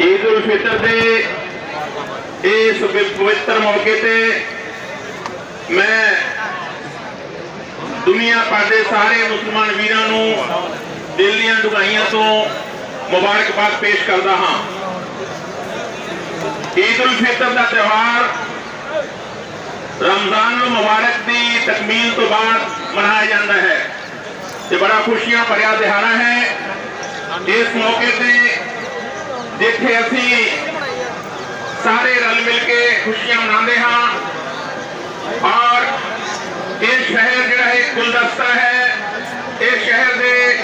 ਈਦ ਉਲ ਫਿਤਰ ਦੇ ਇਸ ਪਵਿੱਤਰ ਮੌਕੇ ਤੇ ਮੈਂ ਦੁਨੀਆ ਭਰ ਦੇ ਸਾਰੇ ਮੁਸਲਮਾਨ ਵੀਰਾਂ ਨੂੰ ਦਿਲ ਦੀਆਂ ਡੁਗਾਈਆਂ ਤੋਂ ਮੁਬਾਰਕਬਾਦ ਪੇਸ਼ ਕਰਦਾ ਹਾਂ। ਈਦ ਉਲ ਫਿਤਰ ਦਾ ਤਿਉਹਾਰ ਰਮਜ਼ਾਨ ਮੁਬਾਰਕ ਦੀ ਤਕਮੀਲ ਤੋਂ ਬਾਅਦ ਮਨਾਇਆ ਜਾਂਦਾ ਹੈ। ਤੇ ਬੜਾ ਖੁਸ਼ੀਆਂ ਭਰਿਆ ਦਿਹਾੜਾ ਹੈ। ਇਸ ਮੌਕੇ ਤੇ ਜਿੱਥੇ ਅਸੀਂ ਸਾਰੇ ਰਲ ਮਿਲ ਕੇ ਖੁਸ਼ੀਆਂ ਮਨਾਉਂਦੇ ਹਾਂ ਔਰ ਇਹ ਸ਼ਹਿਰ ਜਿਹੜਾ ਹੈ ਗੁਲਦਸਤਾ ਹੈ ਇਹ ਸ਼ਹਿਰ ਦੇ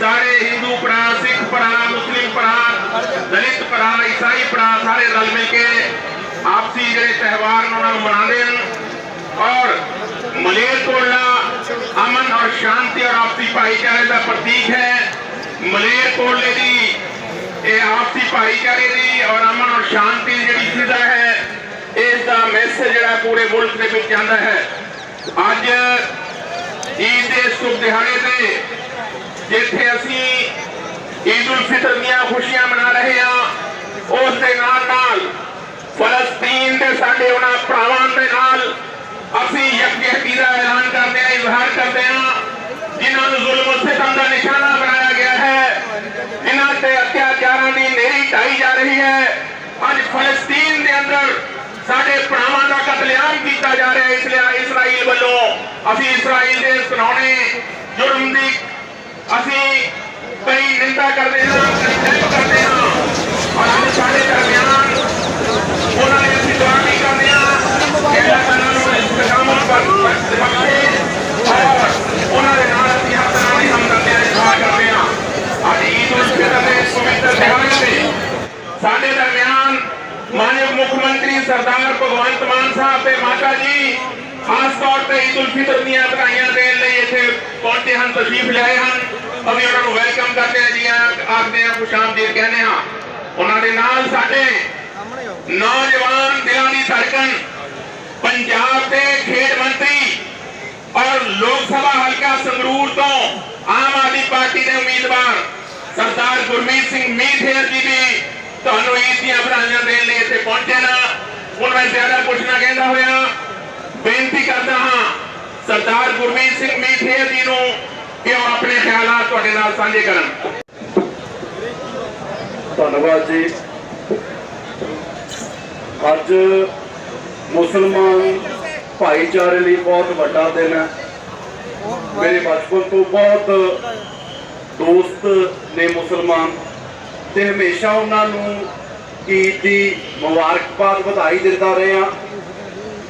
ਸਾਰੇ ਹਿੰਦੂ ਭਰਾ ਸਿੱਖ ਭਰਾ ਮੁਸਲਿਮ ਭਰਾ ਦਲਿਤ ਭਰਾ ਈਸਾਈ ਭਰਾ ਸਾਰੇ ਰਲ ਮਿਲ ਕੇ ਆਪਸੀ ਜਿਹੜੇ ਤਿਉਹਾਰ ਨੇ ਉਹਨਾਂ ਨੂੰ ਮਨਾਉਂਦੇ ਹਨ ਔਰ ਮਲੇਰਕੋਟਲਾ ਅਮਨ ਔਰ ਸ਼ਾਂਤੀ ਔਰ ਆਪਸੀ ਭਾਈਚਾਰੇ ਦਾ ਪ੍ਰਤੀਕ ਹੈ ਮਲੇਰਕੋਟਲੇ ਦੀ, ਇਹ ਆਪਸੀ ਭਾਈਚਾਰੇ ਦੀ ਔਰ ਅਮਨ ਔਰ ਸ਼ਾਂਤੀ ਜਿਹੜੀ ਸਿੱਧਾ ਹੈ ਇਸ ਦਾ ਮੈਸੇਜ ਜਿਹੜਾ ਪੂਰੇ ਮੁਲਕ ਦੇ ਵਿੱਚ ਜਾਂਦਾ ਹੈ। ਅੱਜ ਈਦ ਦੇ ਸ਼ੁਭ ਦਿਹਾੜੇ ਤੇ ਜਿੱਥੇ ਅਸੀਂ ਈਦ ਉਲ ਫਿਤਰ ਦੀਆਂ ਖੁਸ਼ੀਆਂ ਮਨਾ ਰਹੇ ਹਾਂ, ਉਸ ਦੇ ਨਾਲ ਨਾਲ ਫਲਸਤੀਨ ਦੇ ਸਾਡੇ ਉਹਨਾਂ ਭਰਾਵਾਂ ਦੇ ਨਾਲ ਅਸੀਂ ਯਕਜਹਿਤੀ ਦਾ ਐਲਾਨ ਕਰਦੇ ਹਾਂ, ਇਜ਼ਹਾਰ ਕਰਦੇ ਹਾਂ, ਜਿਨ੍ਹਾਂ ਨੂੰ ਜ਼ੁਲਮ ਸਿਤਮ ਦਾ ਨਿਸ਼ਾਨਾ ਬਣਾਇਆ ਗਿਆ ਹੈ ਜਿਨ੍ਹਾਂ ਤੇ ਅਤਿਆਚਾਰਾਂ ਦੀ ਨੇਰੀ ਢਾਈ ਜਾ ਰਹੀ ਹੈ ਅੱਜ ਫਲਸਤੀਨ ਦੇ ਅੰਦਰ ਸਾਡੇ ਭਰਾਵਾਂ ਦਾ ਕਤਲੇਆਮ ਕੀਤਾ ਜਾ ਰਿਹਾ ਇਸ ਲਈ ਇਸਰਾਈਲ ਵੱਲੋਂ ਅਸੀਂ ਇਸਰਾਈਲ ਦੇ ਸੁਣਾਉਣੇ ਜੁਰਮ ਦੀ ਅਸੀਂ ਕਈ ਨਿੰਦਾ ਕਰਦੇ ਹਾਂ, ਕਈ ਕਰਦੇ ਹਾਂ ਔਰ ਅੱਜ ਸਾਡੇ ਦਰਮਿਆਨ ਉਹਨਾਂ ਨੇ ਅਸੀਂ ਦੁਆ ਵੀ ਕਰਦੇ ਹਾਂ ਕਿ ਅੱਲਾਹ ਤਾਲਾ ਨੂੰ ਇਸਤਕਾਮਤ ਪਰ ਬਖਸ਼ੇ ਔਰ ਉਹਨਾਂ ਦੇ ਨਾਲ ਅਸੀਂ ਹਰ ਤਰ੍ਹਾਂ ਦੀ ਹਮਦਰਦੀ ਦਾ ਇਜ਼ਹਾਰ ਕਰਦੇ ਹਾਂ ਅੱਜ ਈਦ ਉਲ ਫਿਤਰ ਦੇ ਇਸ ਪਵਿੱਤਰ ਦਿਹਾੜੇ ਤੇ ਸਾਡੇ ਦਰਮਿਆਨ ਮਾਨਯੋਗ ਮੁੱਖ ਮੰਤਰੀ ਸਰਦਾਰ ਭਗਵੰਤ ਮਾਨ ਸਾਹਿਬ ਤੇ ਮਾਤਾ ਜੀ ਖਾਸ ਤੌਰ ਤੇ ਈਦ ਉਲ ਫਿਤਰ ਦੀਆਂ ਵਧਾਈਆਂ ਦੇਣ ਲਈ ਇੱਥੇ ਪਹੁੰਚੇ ਹਨ ਤਸ਼ਰੀਫ ਲਿਆਏ ਹਨ ਅਸੀਂ ਉਹਨਾਂ ਨੂੰ ਵੈਲਕਮ ਕਰਦੇ ਹਾਂ ਜੀ ਆਖਦੇ ਹਾਂ ਖੁਸ਼ ਕਹਿੰਦੇ ਹਾਂ ਉਹਨਾਂ ਦੇ ਨਾਲ ਸਾਡੇ ਨੌਜਵਾਨ ਦਿਲਾਂ ਦੀ ਧੜਕਣ ਪੰਜਾਬ ਦੇ ਖੇਡ ਮੰਤਰੀ ਔਰ ਲੋਕ ਸਭਾ ਹਲਕਾ ਸੰਗਰੂਰ ਤੋਂ ਆਮ ਆਦਮੀ ਪਾਰਟੀ ਦੇ ਉਮੀਦਵਾਰ ਸਰਦਾਰ ਗੁਰਮੀਤ ਸਿੰਘ ਮੀਥੇਰ ਜੀ ਦੀ ਤੁਹਾਨੂੰ ਈਦ ਦੀਆਂ ਵਧਾਈਆਂ ਦੇਣ ਲਈ ਇੱਥੇ ਪਹੁੰਚੇ ਨਾ। ਹੁਣ ਮੈਂ ਜ਼ਿਆਦਾ ਕੁਝ ਨਾ ਕਹਿੰਦਾ ਹੋਇਆ। ਬੇਨਤੀ ਕਰਦਾ ਹਾਂ, ਸਰਦਾਰ ਗੁਰਮੀਤ ਸਿੰਘ ਮੀਥੇਰ ਜੀ ਨੂੰ ਕਿ ਉਹ ਆਪਣੇ ਖਿਆਲਾਤ ਤੁਹਾਡੇ ਨਾਲ ਸਾਂਝੇ ਕਰਨ। ਧੰਨਵਾਦ ਜੀ। ਅੱਜ ਮੁਸਲਮਾਨ ਭਾਈਚਾਰੇ ਲਈ ਬਹੁਤ ਵੱਡਾ ਦਿਨ ਹੈ। ਮੇਰੇ ਬਚਪਨ ਤੋਂ ਬਹੁਤ ਦੋਸਤ ਨੇ ਮੁਸਲਮਾਨ। ਤੇ ਹਮੇਸ਼ਾ ਉਹਨਾਂ ਨੂੰ ਈਦ ਦੀ ਮੁਬਾਰਕਬਾਦ ਵਧਾਈ ਦਿੰਦਾ ਰਿਹਾ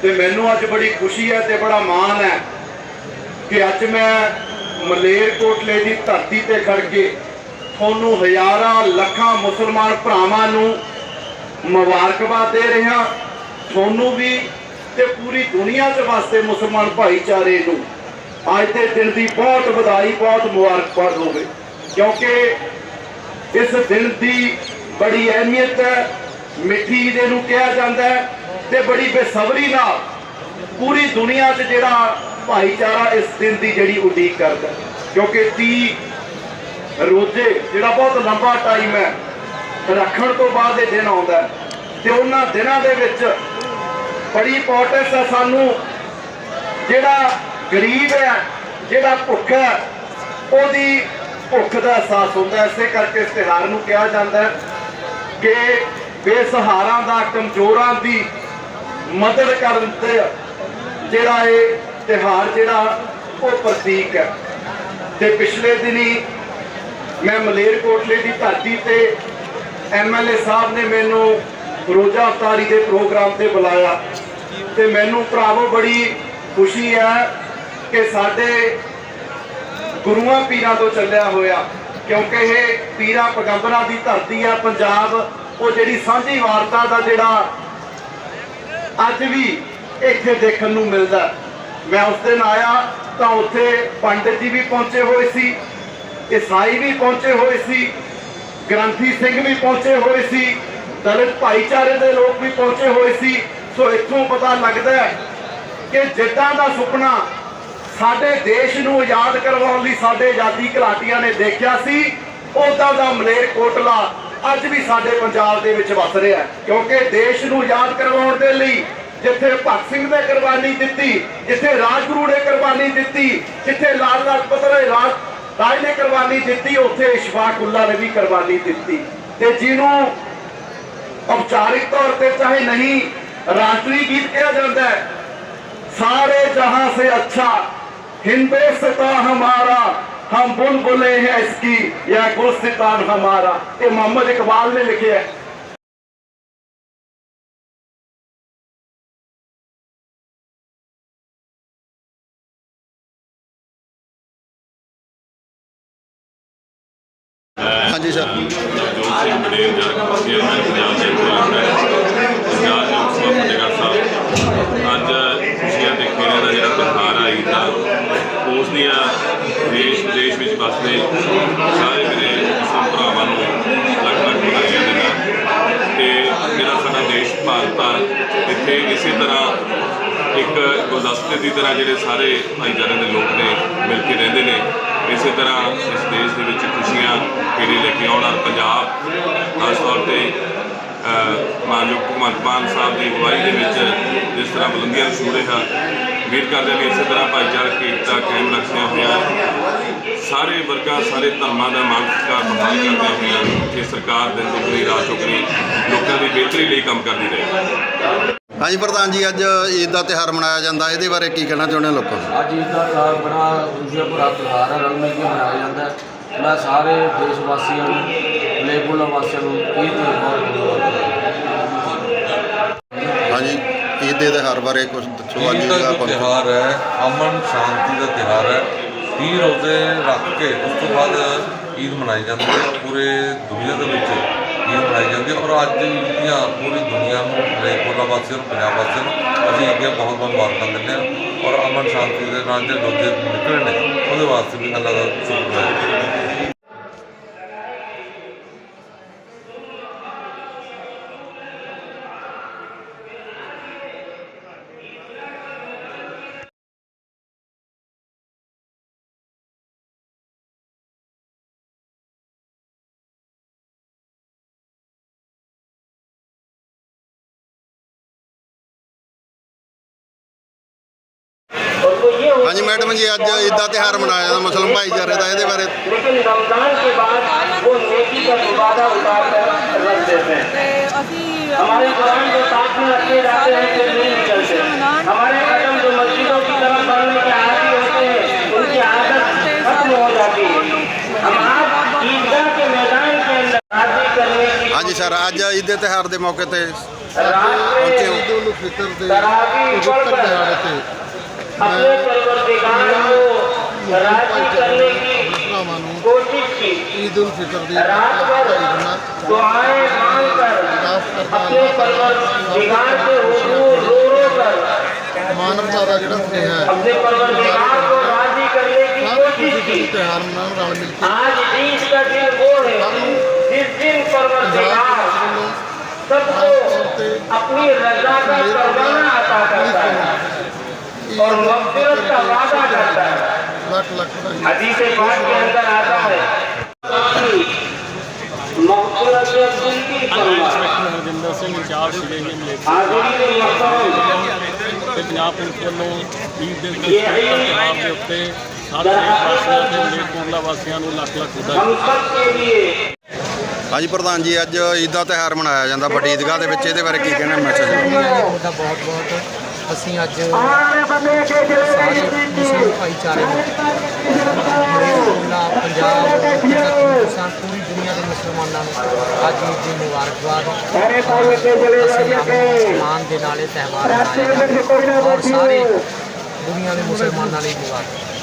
ਤੇ ਮੈਨੂੰ ਅੱਜ ਬੜੀ ਖੁਸ਼ੀ ਹੈ ਤੇ ਬੜਾ ਮਾਣ ਹੈ ਕਿ ਅੱਜ ਮੈਂ ਮਲੇਰਕੋਟਲੇ ਦੀ ਧਰਤੀ ਤੇ ਖੜ ਕੇ ਤੁਹਾਨੂੰ ਹਜ਼ਾਰਾਂ ਲੱਖਾਂ ਮੁਸਲਮਾਨ ਭਰਾਵਾਂ ਨੂੰ ਮੁਬਾਰਕਬਾਦ ਦੇ ਰਿਹਾ ਤੁਹਾਨੂੰ ਵੀ ਤੇ ਪੂਰੀ ਦੁਨੀਆ 'ਚ ਵਾਸਤੇ ਮੁਸਲਮਾਨ ਭਾਈਚਾਰੇ ਨੂੰ ਅੱਜ ਦੇ ਦਿਨ ਦੀ ਬਹੁਤ ਵਧਾਈ, ਬਹੁਤ ਮੁਬਾਰਕਬਾਦ ਹੋਵੇ। ਕਿਉਂਕਿ ਇਸ ਦਿਨ ਦੀ ਬੜੀ ਅਹਿਮੀਅਤ ਹੈ ਮਿੱਠੀ ਦੇ ਨੂੰ ਕਿਹਾ ਜਾਂਦਾ ਹੈ ਤੇ ਬੜੀ ਬੇਸਬਰੀ ਨਾਲ ਪੂਰੀ ਦੁਨੀਆ 'ਚ ਜਿਹੜਾ ਭਾਈਚਾਰਾ ਇਸ ਦਿਨ ਦੀ ਜਿਹੜੀ ਉਡੀਕ ਕਰਦਾ ਕਿਉਂਕਿ 30 ਰੋਜ਼ੇ, ਜਿਹੜਾ ਬਹੁਤ ਲੰਬਾ ਟਾਈਮ ਹੈ, ਰੱਖਣ ਤੋਂ ਬਾਅਦ ਇਹ ਦਿਨ ਆਉਂਦਾ ਹੈ। ਤੇ ਉਹਨਾਂ ਦਿਨਾਂ ਦੇ ਵਿੱਚ ਬੜੀ ਇੰਪੋਰਟੈਂਸ ਹੈ ਸਾਨੂੰ ਜਿਹੜਾ ਗਰੀਬ ਹੈ, ਜਿਹੜਾ ਭੁੱਖਾ ਹੈ, ਉਹਦੀ ਭੁੱਖ ਦਾ ਅਹਿਸਾਸ ਹੁੰਦਾ ਇਸੇ ਕਰਕੇ ਇਸ ਤਿਉਹਾਰ ਨੂੰ ਕਿਹਾ ਜਾਂਦਾ ਹੈ ਕਿ ਬੇਸਹਾਰਾਂ ਦਾ, ਕਮਜ਼ੋਰਾਂ ਦੀ ਮਦਦ ਕਰਨ ਤੇ ਜਿਹੜਾ ਇਹ ਤਿਉਹਾਰ ਜਿਹੜਾ ਉਹ ਪ੍ਰਤੀਕ ਹੈ। ਤੇ ਪਿਛਲੇ ਦਿਨੀ ਮੈਂ ਮਲੇਰਕੋਟਲੇ ਦੀ ਧਰਤੀ ਤੇ ਐਮਐਲਏ ਸਾਹਿਬ ਨੇ ਮੈਨੂੰ ਰੋਜ਼ਾ ਅਫਤਾਰੀ ਦੇ ਪ੍ਰੋਗਰਾਮ ਤੇ ਬੁਲਾਇਆ। ਤੇ ਮੈਨੂੰ ਭਰਾਵੋ ਬੜੀ ਖੁਸ਼ੀ ਹੈ ਕਿ ਸਾਡੇ ਗੁਰੂਆਂ ਪੀਰਾਂ ਤੋਂ ਚੱਲਿਆ ਹੋਇਆ, ਕਿਉਂਕਿ ਇਹ ਪੀਰਾਂ ਪਗੰਬਰਾਂ ਦੀ ਧਰਤੀ ਆ, ਪੰਜਾਬ, ਉਹ ਜਿਹੜੀ ਸਾਂਝੀ ਵਾਰਤਾ ਦਾ ਜਿਹੜਾ ਅੱਜ ਵੀ ਇੱਥੇ ਦੇਖਣ ਨੂੰ ਮਿਲਦਾ ਮੈਂ ਉਸ ਦਿਨ ਆਇਆ ਤਾਂ ਉੱਥੇ ਪੰਡਿਤ ਜੀ ਵੀ ਪਹੁੰਚੇ ਹੋਏ ਸੀ, ਈਸਾਈ ਵੀ ਪਹੁੰਚੇ ਹੋਏ ਸੀ, ਗ੍ਰੰਥੀ ਸਿੰਘ ਵੀ ਪਹੁੰਚੇ ਹੋਏ ਸੀ, ਦਲਿਤ ਭਾਈਚਾਰੇ ਦੇ ਲੋਕ ਵੀ ਪਹੁੰਚੇ ਹੋਏ ਸੀ। ਸੋ ਇੱਥੋਂ ਪਤਾ ਲੱਗਦਾ ਕਿ ਜਿੱਦਾਂ ਦਾ ਸੁਪਨਾ ਸਾਡੇ ਦੇਸ਼ ਨੂੰ ਆਜ਼ਾਦ ਕਰਵਾਉਣ ਲਈ ਸਾਡੇ ਆਜ਼ਾਦੀ ਘਲਾਟੀਆਂ ਨੇ ਦੇਖਿਆ ਸੀ ਉਦਾਂ ਦਾ ਮਲੇਰ ਕੋਟਲਾ ਅੱਜ ਵੀ ਸਾਡੇ ਪੰਜਾਬ ਦੇ ਵਿੱਚ ਵਸ ਰਿਹਾ ਕਿਉਂਕਿ ਦੇਸ਼ ਨੂੰ ਆਜ਼ਾਦ ਕਰਵਾਉਣ ਦੇ ਲਈ ਜਿੱਥੇ ਭਗਤ ਸਿੰਘ ਨੇ ਕੁਰਬਾਨੀ ਦਿੱਤੀ, ਜਿੱਥੇ ਰਾਜਗੁਰੂ ਨੇ ਕੁਰਬਾਨੀ ਦਿੱਤੀ, ਜਿੱਥੇ ਲਾਲ ਲਾਜਪਤ ਰਾਏ ਰਾਜ ਰਾਜ ਨੇ ਕੁਰਬਾਨੀ ਦਿੱਤੀ, ਉੱਥੇ ਇਸ਼ਫਾਕੁੱਲਾ ਨੇ ਵੀ ਕੁਰਬਾਨੀ ਦਿੱਤੀ। ਤੇ ਜਿਹਨੂੰ ਉਪਚਾਰਿਕ ਤੌਰ ਤੇ ਚਾਹੇ ਨਹੀਂ, ਰਾਸ਼ਟਰੀ ਗੀਤ ਕਿਹਾ ਜਾਂਦਾ ਹੈ, ਸਾਰੇ ਜਹਾਂ ਸੇ ਅੱਛਾ हिंदुस्तान हमारा हम बुलबुले हैं इसकी यह गुलस्तान हमारा। ये मोहम्मद इकबाल ने लिखे है। हाँ जी सर। पंजाब ਉਸ ਦੀਆਂ ਦੇਸ਼ ਵਿਦੇਸ਼ ਵਿੱਚ ਵਸਦੇ ਸਾਰੇ ਮੇਰੇ ਮੁਸਲਮਾਨ ਭਰਾਵਾਂ ਨੂੰ ਲੱਖ ਲੱਖ ਵਧਾਈਆਂ ਦਿੰਦਾ ਤੇ ਜਿਹੜਾ ਸਾਡਾ ਦੇਸ਼ ਭਾਰਤ ਆ। ਇੱਥੇ ਇਸੇ ਤਰ੍ਹਾਂ ਇੱਕ ਗੁਲਦਸਤੇ ਦੀ ਤਰ੍ਹਾਂ ਜਿਹੜੇ ਸਾਰੇ ਭਾਈਚਾਰੇ ਦੇ ਲੋਕ ਨੇ ਮਿਲ ਕੇ ਰਹਿੰਦੇ ਨੇ। ਇਸੇ ਤਰ੍ਹਾਂ ਇਸ ਦੇਸ਼ ਦੇ ਵਿੱਚ ਖੁਸ਼ੀਆਂ ਕਿਹੜੀ ਲੈ ਕੇ ਆਉਣ ਔਰ ਪੰਜਾਬ ਖਾਸ ਤੌਰ ਤੇ ਅਹ, ਮਾਨਯੋਗ ਭਗਵੰਤ ਮਾਨ ਸਾਹਿਬ ਦੀ ਅਗਵਾਈ ਦੇ ਵਿੱਚ ਜਿਸ ਤਰ੍ਹਾਂ ਬੁਲੰਦੀਆਂ ਨੂੰ ਛੂੜੇ ਹਾਂ ਉਮੀਦ ਕਰਦੇ ਹਾਂ ਵੀ ਇਸੇ ਤਰ੍ਹਾਂ ਭਾਈਚਾਰਕ ਏਕਤਾ ਕਾਇਮ ਰੱਖਦਿਆਂ ਹੋਇਆਂ ਸਾਰੇ ਵਰਗਾਂ ਸਾਰੇ ਧਰਮਾਂ ਦਾ ਮਾਨ ਸਤਿਕਾਰ ਬਹਾਲ ਕਰਦਿਆਂ ਹੋਇਆਂ ਇਹ ਸਰਕਾਰ ਦਿਨ ਦੁਗਣੀ ਰਾਤ ਚੁਗਣੀ ਲੋਕਾਂ ਦੀ ਬਿਹਤਰੀ ਲਈ ਕੰਮ ਕਰਦੀ ਰਹੇ। ਹਾਂਜੀ ਪ੍ਰਧਾਨ ਜੀ ਅੱਜ ਈਦ ਦਾ ਤਿਉਹਾਰ ਮਨਾਇਆ ਜਾਂਦਾ। ਇਹਦੇ ਬਾਰੇ ਕੀ ਕਹਿਣਾ ਚਾਹੁੰਦੇ ਹੋ ਲੋਕਾਂ? ਨੂੰ ਅੱਜ ਈਦ ਦਾ ਤਿਉਹਾਰ ਬੜਾ ਖੁਸ਼ੀਆਂ ਭਰਾ ਤਿਉਹਾਰ ਹੈ ਰਲ ਮਿਲ ਕੇ ਮਨਾਇਆ ਜਾਂਦਾ। ਹੈ ਮੈਂ ਸਾਰੇ ਦੇਸ਼ ਵਾਸੀਆਂ ਨੂੰ ਮਲੇਰਕੋਟਲਾ ਵਾਸੀਆਂ ਨੂੰ ਇਹ ਤਿਉਹਾਰ ਬਹੁਤ ਹਾਂਜੀ ਦੇ ਤਿਉਹਾਰ ਬਾਰੇ ਕੁਝ ਦੱਸੋ ਅੱਜ ਦਾ ਤਿਉਹਾਰ ਹੈ ਅਮਨ ਸ਼ਾਂਤੀ ਦਾ ਤਿਉਹਾਰ ਹੈ 30 ਰੋਜ਼ੇ ਰੱਖ ਕੇ ਉਸ ਤੋਂ ਬਾਅਦ ਈਦ ਮਨਾਈ ਜਾਂਦੀ ਹੈ ਪੂਰੇ ਦੁਨੀਆ ਦੇ ਵਿੱਚ ਈਦ ਮਨਾਈ ਜਾਂਦੀ ਹੈ ਔਰ ਅੱਜ ਦੀਆਂ ਪੂਰੀ ਦੁਨੀਆ ਨੂੰ ਮਲੇਰਕੋਟਲਾ ਵਾਸੀਆਂ ਨੂੰ ਪੰਜਾਬ ਵਾਸੀਆਂ ਨੂੰ ਅਸੀਂ ਦੀਆਂ ਬਹੁਤ ਬਹੁਤ ਮੁਬਾਰਕਾਂ ਦਿੰਦੇ ਹਾਂ ਔਰ ਅਮਨ ਸ਼ਾਂਤੀ ਦੇ ਨਾਲ ਜਿਹੜੇ ਰੋਜ਼ੇ ਨਿਕਲੇ ਨੇ ਉਹਦੇ ਵਾਸਤੇ ਵੀ ਅੱਲਾਹ ਦਾ ਸ਼ੁਕਰ ਹੈ। ਹਾਂਜੀ ਮੈਡਮ ਜੀ ਅੱਜ ਈਦ ਦਾ ਤਿਉਹਾਰ ਮਨਾਇਆ ਜਾਂਦਾ ਮੁਸਲਮਾਨ ਭਾਈਚਾਰੇ ਦਾ ਇਹਦੇ ਬਾਰੇ लेकिन रमजान के बाद वो नेकी का वादा उतार कर रख देते हैं ਤੇ ਅਸੀਂ हमारे कुरान जो साथ में रखे जाते हैं फिर नहीं निकलते हमारे कदम जो मस्जिदों की तरफ बढ़ने के आदि होते हैं उनकी आदत खत्म हो जाती है हम आज ईदगाह के मैदान के अंदर शादी करने की ਹਾਂਜੀ ਸਰ ਅੱਜ ਈਦ ਦੇ ਤਿਉਹਾਰ ਦੇ ਮੌਕੇ ਤੇ रात ਪਹੁੰਚੇ में ਹੋ ਉਲ ਫਿਤਰ ਦੇ तरावी ਪਵਿੱਤਰ पढ़कर ਦਿਹਾੜੇ ਤੇ अपने परवरदिगार को राज़ी करने की कोशिश की। ईद उल फितर रात भर दुआएँ मांग कर अपने परवरदिगार के हुजूर रो रो कर मानवता का जड़ा से है अपने परवरदिगार को राज़ी करने की कोशिश की। आज ईद का दिन वो है जिस दिन परवरदिगार सबको अपनी रजा का परवाना अता करता है। और मगफिरत का वादा करता है ਲੱਖ ਲੱਖ ਵਧਾਈ हदीस पाक के अंदर आता है मगफिरत दिल की परवाह ਹਰਜਿੰਦਰ ਸਿੰਘ ਇੰਚਾਰਜ ਸੀਗੇ ਜੀ ਮਲੇਕ हाजिरी मुहतरम ਤੇ ਪੰਜਾਬ ਪੁਲਿਸ ਵੱਲੋਂ ਈਦ ਦੇ ਤਿਉਹਾਰ ਦੇ ਉੱਤੇ ਸਾਰੇ ਦੇਸ਼ ਵਾਸੀਆਂ ਤੇ ਮਲੇਰਕੋਟਲਾ ਵਾਸੀਆਂ ਨੂੰ ਲੱਖ ਲੱਖ ਵਧਾਈ हम सब के लिए ਹਾਂਜੀ ਪ੍ਰਧਾਨ ਜੀ ਅੱਜ ਈਦ ਦਾ ਤਿਉਹਾਰ ਮਨਾਇਆ ਜਾਂਦਾ ਵੱਡੀ ਈਦਗਾਹ ਦੇ ਵਿੱਚ ਇਹਦੇ ਬਾਰੇ ਕੀ ਕਹਿਣਾ ਮੈਸੇਜ ਤੁਹਾਡਾ ਬਹੁਤ ਬਹੁਤ ਅਸੀਂ ਅੱਜ ਸਾਰੇ ਮੁਸਲਿਮ ਭਾਈਚਾਰੇ ਨੂੰ ਮਲੇਰਕੋਟਲਾ ਪੰਜਾਬ ਹਿੰਦੁਸਤਾਨ ਪੂਰੀ ਦੁਨੀਆ ਦੇ ਮੁਸਲਮਾਨਾਂ ਨੂੰ ਅੱਜ ਈਦ ਦੀ ਮੁਬਾਰਕਬਾਦ। ਅਸੀਂ ਆਪਣੇ ਮੁਸਲਮਾਨ ਦੇ ਨਾਲ ਇਹ ਤਿਉਹਾਰ ਮਨਾਇਆ ਔਰ ਸਾਰੇ ਦੁਨੀਆ ਦੇ ਮੁਸਲਮਾਨਾਂ ਲਈ ਮੁਬਾਰਕ।